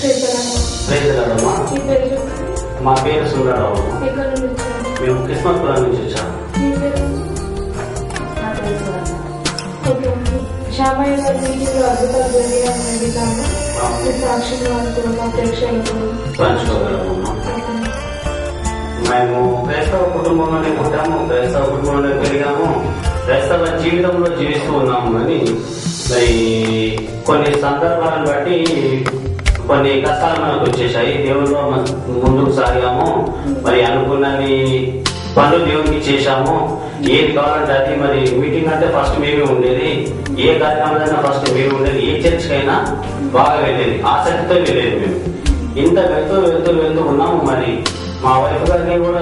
ప్రేజలాడమ్మా మా పేరు సుందరరావు. మేము క్రిస్మస్పురం నుంచి వచ్చాము. శ్యామయ్య గారి మీటింగ్లో అద్భుతాలు జరిగాయని అడుగుతాము మీ సాక్షులు అనుకున్న పంచుకోగలమమ్మా. మేము క్రైస్తవ కుటుంబంలోనే పుట్టాము క్రైస్తవ కుటుంబంలో పెరిగాము క్రైస్తవ జీవితంలో జీవిస్తూ ఉన్నాము అని మరి కొన్ని సందర్భాలను బట్టి కొన్ని కష్టాలు మనకు వచ్చేసాయి దేవుల్లో మ- ముందుకు సాగాము. మరి అనుకున్నవి పనులు దేవునికి చేశాము. ఏది కావాలంటే అది మరి మీటింగ్ అంటే ఫస్ట్ మేమే ఉండేది. ఏ కార్యక్రమాలైనా ఫస్ట్ మేము ఉండేది. ఏ చర్చ్కైనా బాగా వెళ్ళేది. ఆసక్తితో వెళ్ళేది మేము. ఇంత వెళ్తూ వెళ్తూ వెళ్తూ ఉన్నాము మరి. మా వైఫ్ గారికి కూడా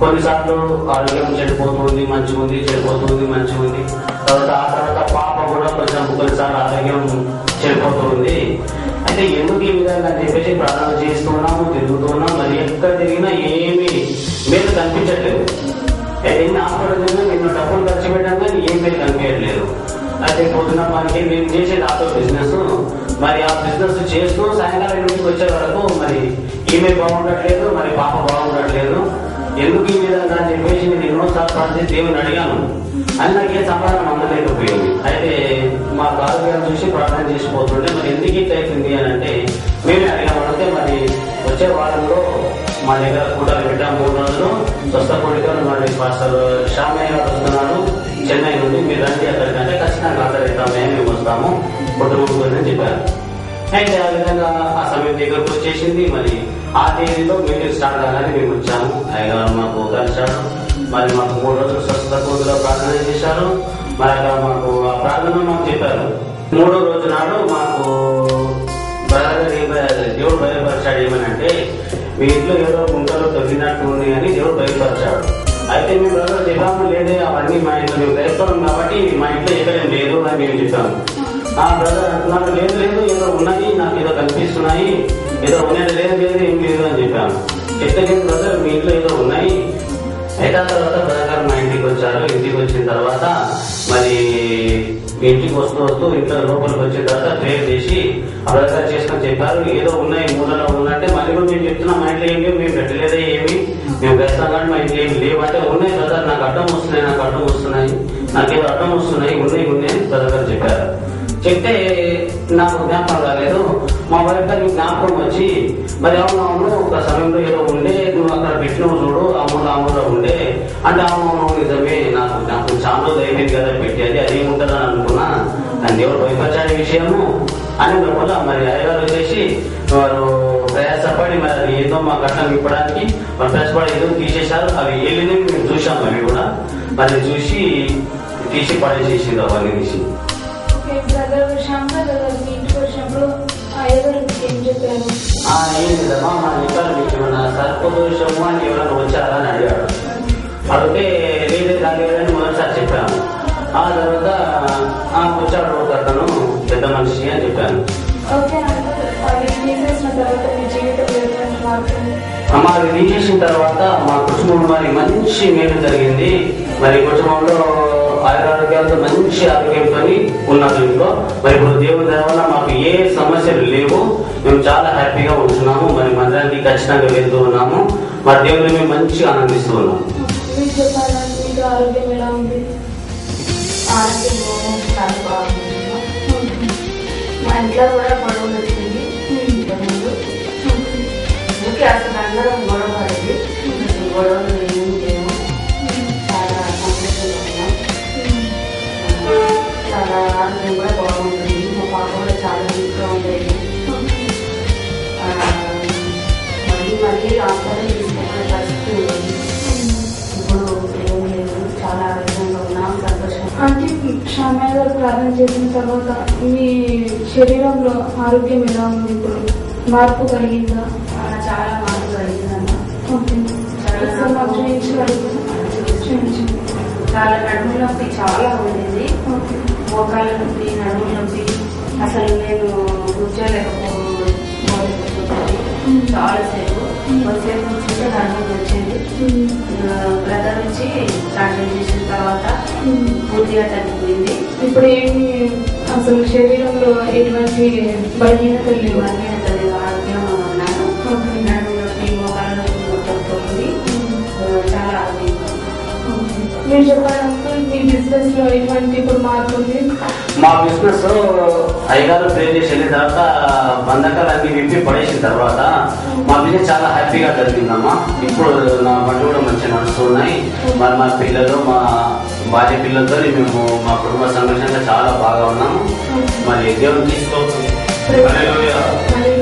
కొన్నిసార్లు ఆరోగ్యం చెడిపోతుంది మంచిగా ఉంది చెడిపోతుంది మంచిగా ఉంది తర్వాత ఆ తర్వాత పాప కూడా కొంచెం కొన్నిసార్లు ఆరోగ్యం చెడిపోతుంది. అయితే ఎందుకు ఈ విధంగా చెప్పేసి ప్రార్థన చేస్తున్నాము తిరుగుతున్నాం మరి ఎక్కడ తిరిగినా ఏమి మేలు కనిపించట్లేదు. ఎన్ని హాస్పిటల్ తిరిగినా డబ్బులు ఖర్చు పెట్టాం కానీ ఏం మేలు కనిపించట్లేదు. అయితే పొద్దున మనకి మేము చేసేది ఆటో బిజినెస్ మరి ఆ బిజినెస్ చేస్తూ సాయంకాలం ఇంటికి వచ్చే వరకు మరి ఈమె బాగుండట్లేదు మరి పాప బాగుండట్లేదు. ఎందుకు ఈ విధంగా చెప్పేసి నేను ఎన్నోసార్లు ప్రార్థించి దేవుని అడిగాను. అని నాకు ఏ సమాధానం అందలేదు ఉపయోగం. ఆరోగ్యాన్ని చూసి ప్రార్థన చేసిపోతుంటే మరి ఎందుకు ఇట్లా అవుతుంది అని అంటే మేమే అడిగామంటే మరి వచ్చే వారంలో మా దగ్గర కూడా పెట్టాం మూడు రోజులు స్వస్థ కోడికలు మరి పాస్టర్ శ్యామయ్య వస్తున్నాడు చెన్నై నుండి మీరు రండి అక్కడికి అంటే ఖచ్చితంగా హాజరవుతామే మేము వస్తాము కుటుంబం అని చెప్పారు. అయితే ఆ విధంగా ఆ సమయం దగ్గరకు వచ్చేసింది మరి ఆ తేదీలో మీటింగ్ స్టార్ట్ కాగానే మేము వచ్చాము. అయ్యగారు మాకు కలిశారు మరి మాకు మూడు రోజులు స్వస్థత కోదిలో ప్రార్థన చేశారు మరి అక్కడ మాకు మూడో రోజు నాడు మాకు బ్రదర్ దేవుడు బయలుపరిచాడు ఏమనంటే మీ ఇంట్లో ఏదో గుంటలో తొలినట్టు ఉంది అని దేవుడు బయలుపరిచాడు. అయితే మీ బ్రదర్ చెప్పాము లేదే అవన్నీ మా ఇంట్లో మేము క్రైస్తవం కాబట్టి మా ఇంట్లో ఎక్కడేం లేదు అని మేము చెప్పాము. ఆ బ్రదర్ నాకు లేదు లేదు ఏదో ఉన్నాయి నాకు ఏదో కనిపిస్తున్నాయి ఏదో ఉన్నది లేదు లేదు ఏం లేదు అని చెప్పాను చెప్తే లేదు బ్రదర్ మీ ఇంట్లో ఏదో ఉన్నాయి. అయితే ఆ తర్వాత బ్రదర్ గారు మా ఇంటికి వచ్చారు. ఇంటికి వచ్చిన తర్వాత మరి ఇంటికి వస్తూ వస్తూ ఇంట్లో లోపలికి వచ్చిన తర్వాత ప్రేయర్ చేసి ఆ చేసుకొని చెప్పారు. ఏదో ఉన్నాయి మూలలో ఉన్నట్టే మళ్ళీ కూడా మేము చెప్తున్నాం మా ఇంట్లో ఏం లేవు మేము పెట్టలేదే ఏమి? మేము వేస్తాం కానీ మా ఇంట్లో ఏమి లేవు. అంటే ఉన్నాయి బ్రదర్ నాకు అడ్డం వస్తున్నాయి నాకు అడ్డం వస్తున్నాయి నాకేదో అడ్డం వస్తున్నాయి ఉన్నాయి ఉన్నాయి బ్రదర్ గారు చెప్పారు. చెప్తే నాకు జ్ఞాపకం రాలేదు. మా వైఫ్ గారికి జ్ఞాపకం వచ్చి మరి అవును అవును ఒక సమయంలో ఏదో ఉండే నువ్వు అక్కడ పెట్టినవు చూడు అమ్ముడు అమ్ముడు ఉండే. అంటే అవును అవును నిజమే నాకు జ్ఞాపకం చాలా రోజులు అయిపోయింది కదా ఏముంటుందని అనుకున్నా కానీ దేవుడు వైపచారి విషయము అని వల్ల మరి అయ్యగారు వచ్చేసి వారు ప్రయాసపడి మరి అది ఏదో మా ఘటన ఇప్పడానికి మరి ప్రయాసపడి ఏదో తీసేశారు. అవి వెళ్ళినవి మేము చూసాం అవి కూడా. మరి చూసి తీసి పడేసేసింది అవన్నీ తీసి. ఓకే బ్రదర్ శ్యామయ్య గారు మీ ఇంటికి వచ్చినప్పుడు అయ్యగారు మీకు ఏం చెప్పారు? ఆ ఏం లేదమ్మా మా చెప్పారు మీకు ఏమైనా సర్పదోషము అని ఎవరైనా వచ్చారా? అని అడిగాడు. అడిగితే ఆ తర్వాత ఆ వచ్చాడు అతను పెద్ద మనిషి అని చెప్పాను. ఓకే అవి తీసేసిన తర్వాత మీ జీవితంలో ఎటువంటి మార్పు అమ్మ అది తీసేసిన తర్వాత మా కుటుంబం మరి మంచి మేలు జరిగింది. మరి కుటుంబంలో ఆరోగ్యాలతో మంచి ఆరోగ్యంతో ఉన్నారు ఇంట్లో మరి ఇప్పుడు దేవుని వల్ల మాకు ఏ సమస్యలు లేవు. మేము చాలా హ్యాపీగా ఉంటున్నాము. మరి మందిరానికి ఖచ్చితంగా వెళ్తూ ఉన్నాము. మరి దేవుని మేము మంచిగా ఆనందిస్తూ ఉన్నాము. మా ఇంట్లో కూడా గొడవలు వచ్చింది ఇంతకుముందు ఊరికే అసలు అందరం గొడవ అంటే శ్యామయ్య గారు ప్రార్థన చేసిన తర్వాత మీ శరీరంలో ఆరోగ్యం ఎలా ఉంది ఇప్పుడు? మార్పు కలిగిందా? చాలా మార్పు కలిగిందమ్మా. చాలా నడుము నొప్పి చాలా ఉండేది. మోకాళ్ళ నొప్పి నడుము నొప్పి. అసలు నేను కూర్చోలేకపోతుంది చాలా కొంతసేపు చూస్తే కంటిన్యూ వచ్చేది. బ్రదర్ నుంచి కంటిన్యూ చేసిన తర్వాత పూర్తిగా తగ్గిపోయింది. ఇప్పుడు ఏమి అసలు శరీరంలో ఎటువంటి బలహీనత లేవు? బలహీనత లేదు ఆరోగ్యం ఉన్నాను. నడుములోకి చాలా ఆరోగ్యం మీరు చెప్పాలంటే మీ బిజినెస్లో ఎటువంటి ఇప్పుడు మార్పు ఉంది మా బిజినెస్ అయ్యగారు ప్రే చేసి వెళ్ళిన తర్వాత బంధకాలు అన్ని విప్పి పడేసిన తర్వాత మా బిజినెస్ చాలా హ్యాపీగా జరిగిందమ్మా. ఇప్పుడు నా బండి కూడా మంచిగా నడుస్తున్నాయి. మరి మా పిల్లలు మా భార్య పిల్లలతో మేము మా కుటుంబ సంఘర్షంగా చాలా బాగా ఉన్నాము. మరి దేవుని తీసుకో హల్లెలూయా. మరి